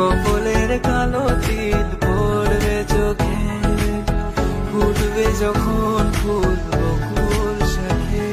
রঙের কালো তিল পড়বে চোখে ফুটবে যখন ফুল বকুল শাখে।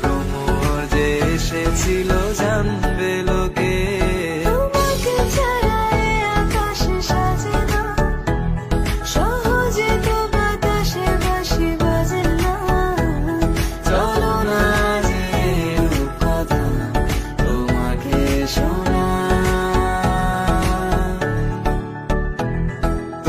ভ্রমর যে এসেছিল জানবে